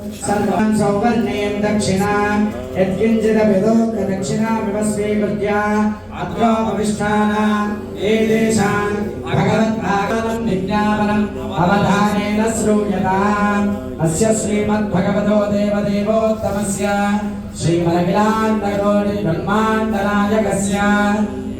कुरु सर्वं सौवर्णें दक्षिणां यत्किञ्चिदभिदोक्तदक्षिणामिव स्वीकृत्य अत्रोपविष्टानाम् एतेषां भगवद्भागवतं विज्ञापनम् अवधानेन श्रूयताम् अस्य श्रीमद्भगवतो देवदेवोत्तमस्य श्रीमदखिलाण्डकोटिब्रह्माण्डनायकस्य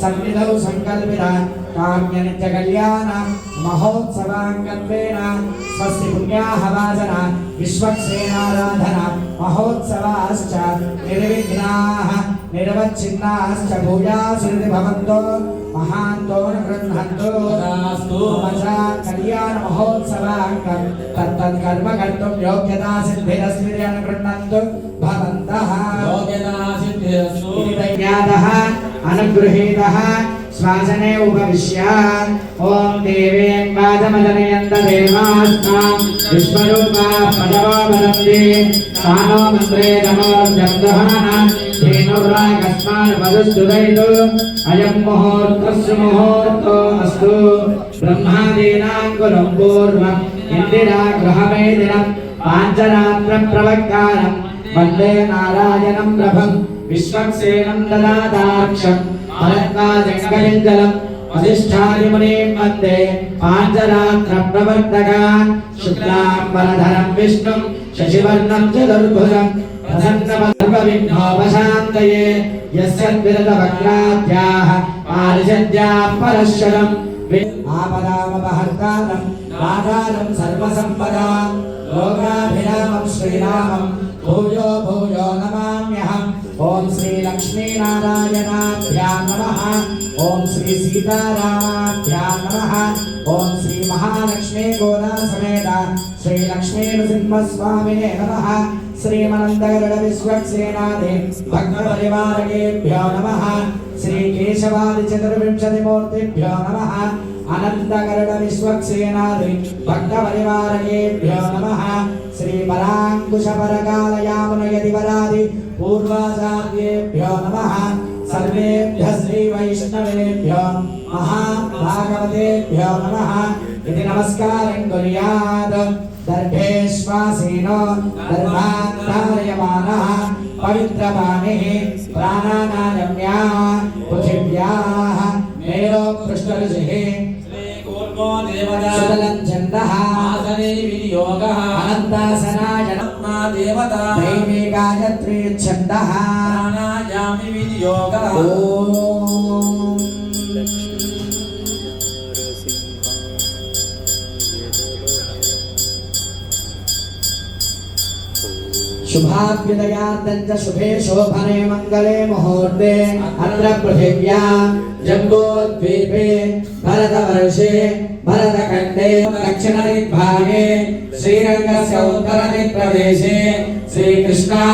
సన్నిధౌ సంకల్పిత కామ్యనిత్య కళ్యాణ మహోత్సవాంగత్వేన స్వస్తి పుణ్యాహవాసన విశ్వక్సేనారాధన మహోత్సవాశ్చ నిర్విఘ్నాః నిర్వచ్ఛిన్నాశ్చ భూయాసురుడి భవంతో మహాంతో గృహంతో కళ్యాణ మహోత్సవాంగం తత్తత్ కర్మ కర్తుం యోగ్యతా సిద్ధిరస్మి అనుగృహంతో భవంతః. యోగ్యతా సిద్ధిరస్మి అనుగృహీత శ్వాసనే ఉపవిశ్య ఓం దేవేం పాదమదనయంత దేవాస్తాం విశ్వరూపా పదవో వదంతి స్థానో మంత్రే నమో జందహన ధేనురాగస్మాన్ పదస్తుదైతు అయం ముహూర్తస్సు ముహూర్తో అస్తు బ్రహ్మాదీనాం కులం పూర్వం ఇందిరా గృహమేదినం పాంచరాత్ర ప్రవక్తారం వందే నారాయణం ప్రభం విశ్వక్సేనం దదాదాక్షం జంగలింగలం అధిష్టాయమునే వందే పాంచరాత్ర ప్రవర్తగా శుక్లాంబరధరం విష్ణుం శశివర్ణం చతుర్భుజం ప్రసన్నమర్వవిఘ్నోపశాంతయే యస్య విరత వక్రాధ్యాః పారిషద్యాః పరశ్వరం ఆపదామపహర్తారం రాధారం సర్వసంపదా లోకాభిరామం శ్రీరామం భూయో భూయో నమామ్యహం ఓం శ్రీ లక్ష్మీనారాయణాభ్యా నమ. ఓం శ్రీ సీతారామాభ్యా నమ. ఓం శ్రీ మహాలక్ష్మీ గోదా సమేత శ్రీ లక్ష్మీ నృసింహస్వామినే నమ. శ్రీమనందగరుడ విశ్వక్సేనాది భగ్న నమ. శ్రీ కేశవాది చతుర్వింశతి నమ. अनन्तगरुड विश्वक्सेनादि भक्तपरिवारकेभ्यो नमः श्रीपराङ्कुशपरकालयामुनयतिवरादि पूर्वाचार्येभ्यो नमः सर्वेभ्यः श्रीवैष्णवेभ्यो महाभागवतेभ्यो नमः इति नमस्कारं कुर्यात् दर्भेश्वासीनो दर्भान्धारयमानः पवित्रपाणिः प्राणानायम्या पृथिव्याः मेरो पृष्ठऋषिः श्रीकूर्मो देवता सुदलं छन्दः आसने विनियोगः अनन्तासनाय आत्मा देवता दैवी गायत्री छन्दः प्राणायामि विनियोगः ॐ शुभाभ्युदयार्थं च शुभे शोभने मङ्गले मुहूर्ते अत्र पृथिव्या जम्बोद्वीपे, भरतवर्षे, भरतखण्डे दक्षिणदिग्भागे श्रीरङ्गस्य उत्तरदिक्प्रदेशे श्रीकृष्णा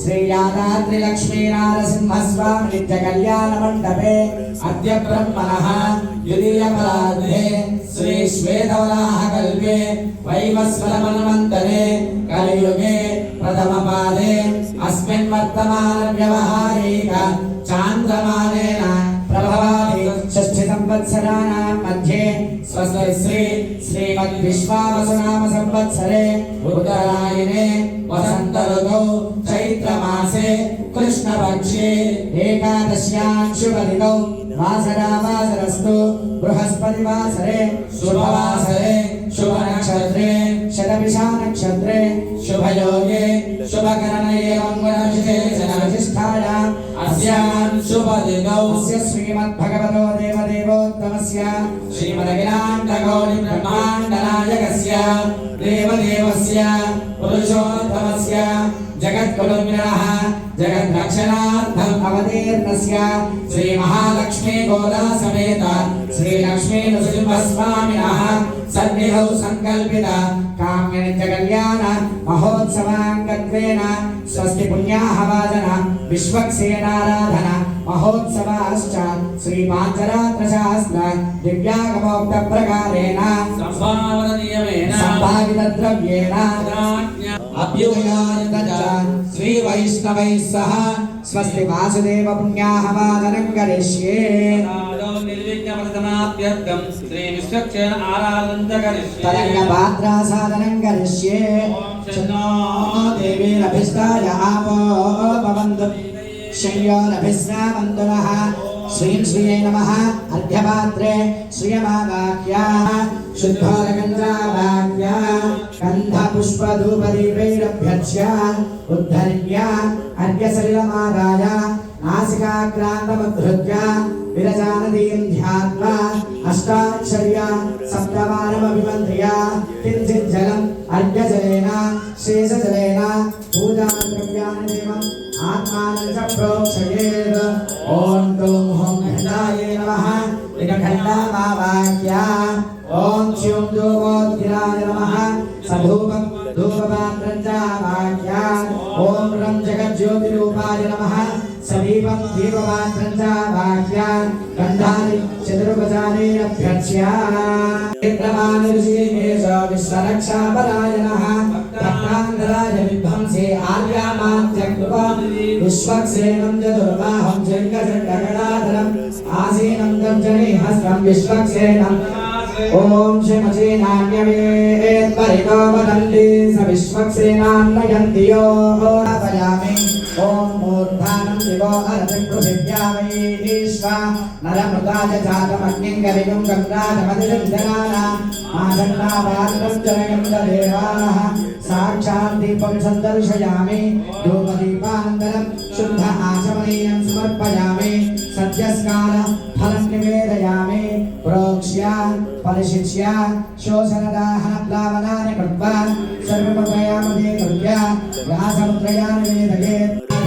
శ్రీయాదాద్రి లక్ష్మీ నారసింహస్వామి నిత్య కళ్యాణ మండపే అద్య బ్రహ్మణ ద్వితీయపరాధే శ్రీ శ్వేతవరాహ కల్పే వైవస్వర మన్వంతరే కలియుగే ప్రథమ పాదే అస్మిన్ వర్తమాన వ్యవహారేక చాంద్రమానే సంవత్సరాణాం మధ్యే స్వస్తి శ్రీ శ్రీమద్ విశ్వావసునామ సంవత్సరే ఉత్తరాయణే వసంత ఋతౌ చైత్రమాసే కృష్ణపక్షే ఏకాదశ్యాం శుభదినౌ వాసరావాసరస్తు బృహస్పతి వాసరే శుభవాసరే శుభ నక్షత్రే శతభిషా నక్షత్రే శుభయోగే శుభకరణే మంగళ విశేష శుభదే श्रीमद्भगवतो देवदेवोत्तमस्य श्रीमदखिलाण्डगौरिब्रह्माण्डनायकस्य देवदेवस्य पुरुषोत्तमस्य जगद्गुरुमिणः जगद्रक्षणार्थम् अवतीर्णस्य श्रीमहालक्ष्मी गोदा समेत श्रीलक्ष्मीनृसिंहस्वामिनः सन्निधौ सङ्कल्पित काम्यनित्यकल्याण महोत्सवाङ्गत्वेन स्वस्ति पुण्याहवादन विश्वक्सेनाराधन महोत्सवाश्च श्रीपाञ्चरात्रशास्त्र दिव्यागमोक्तप्रकारेण सम्भावितद्रव्येण अभ्युयायत श्री वैष्णवैः सह स्वस्ति वासुदेव पुण्याः वादनं करिष्ये निर्विघ्नपदमाभ्यर्थं श्रीविश्वक्षेण आराधनं करिष्ये तरङ्गपात्रासाधनं करिष्ये देवीरभिष्टाय आवो भवन्तु शय्योरभिस्रावन्तुनः श्रीं श्रिये नमः अर्घ्यपात्रे श्रियमावाक्याः शुद्धोरग पुष्पधूपदीपैरभ्यक्ष्य उद्धर्म्य अर्घ्यसलिलमादाय नासिकाक्रान्तमुद्धृत्य विरजानदीम् ध्यात्वा अष्टाक्षर्या, सप्तवारमभिमन्त्र्य किञ्चित् जलम् अर्घ्यजलेन, शेषजलेन पूजाद्रव्याणि देवम् आत्मानं च प्रोक्षयेत्। ॐ ॐ हौं घण्टाय नमः। एकघण्टामावाक्या। ॐ श्यूं जोगोद्गिराय नमः। सधूपम् శ్రీరామः సమీపం దీపమాత్రం చ వాక్యాన్ గంధాని చతుర్భుజానేరభ్యర్చ్య విశ్వరక్షాపరాయణः భక్తాంగరాజ విధ్వంసే ఆర్యామాత్యకృపం విశ్వక్సేనం చతుర్బాహం శంకశంకగణాధరం ఆసీనం గర్జనే హస్తం విశ్వక్సేనం ఓం శమచేనాన్యమేత్పరితో వదంతి స విశ్వక్సేనాన్నయంతి యో పయామి ॐ मूर्धानं दिवो हरतिप्रभिद्यावैश्वा नरमृता च जातमग्निं करिगं गङ्गाधमदिरं जनानां मासन्नावात्रं जनयं देवाः साक्षात् दीपं सन्दर्शयामि धूपदीपानन्तरं शुद्ध आचमनीयं समर्पयामि सद्यस्कार फलं निवेदयामि प्रोक्ष्य परिशिष्य शोषणदाः प्लावनानि कृत्वा सर्वप्रयामदे कृत्य व्यासमुद्रया निवेदयेत्